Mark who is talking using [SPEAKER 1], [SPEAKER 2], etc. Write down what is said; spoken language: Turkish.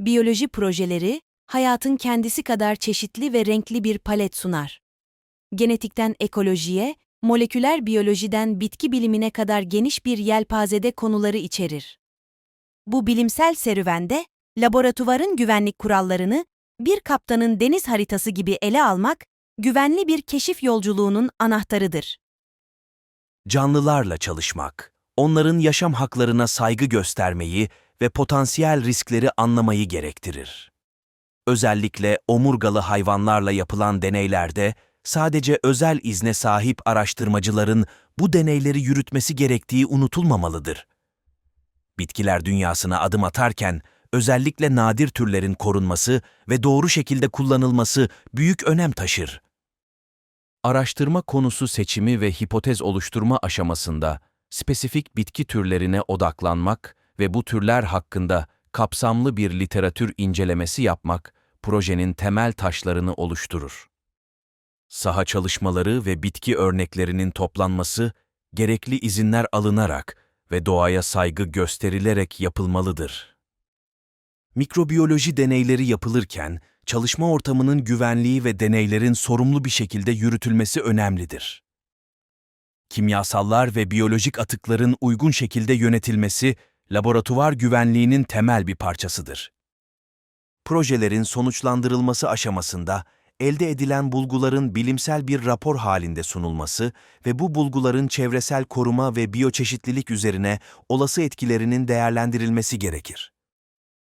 [SPEAKER 1] biyoloji projeleri, hayatın kendisi kadar çeşitli ve renkli bir palet sunar. Genetikten ekolojiye, moleküler biyolojiden bitki bilimine kadar geniş bir yelpazede konuları içerir. Bu bilimsel serüvende, laboratuvarın güvenlik kurallarını bir kaptanın deniz haritası gibi ele almak, güvenli bir keşif yolculuğunun anahtarıdır.
[SPEAKER 2] Canlılarla çalışmak, onların yaşam haklarına saygı göstermeyi ve potansiyel riskleri anlamayı gerektirir. Özellikle omurgalı hayvanlarla yapılan deneylerde sadece özel izne sahip araştırmacıların bu deneyleri yürütmesi gerektiği unutulmamalıdır. Bitkiler dünyasına adım atarken özellikle nadir türlerin korunması ve doğru şekilde kullanılması büyük önem taşır. Araştırma konusu seçimi ve hipotez oluşturma aşamasında spesifik bitki türlerine odaklanmak ve bu türler hakkında kapsamlı bir literatür incelemesi yapmak projenin temel taşlarını oluşturur. Saha çalışmaları ve bitki örneklerinin toplanması gerekli izinler alınarak ve doğaya saygı gösterilerek yapılmalıdır. Mikrobiyoloji deneyleri yapılırken çalışma ortamının güvenliği ve deneylerin sorumlu bir şekilde yürütülmesi önemlidir. Kimyasallar ve biyolojik atıkların uygun şekilde yönetilmesi laboratuvar güvenliğinin temel bir parçasıdır. Projelerin sonuçlandırılması aşamasında elde edilen bulguların bilimsel bir rapor halinde sunulması ve bu bulguların çevresel koruma ve biyoçeşitlilik üzerine olası etkilerinin değerlendirilmesi gerekir.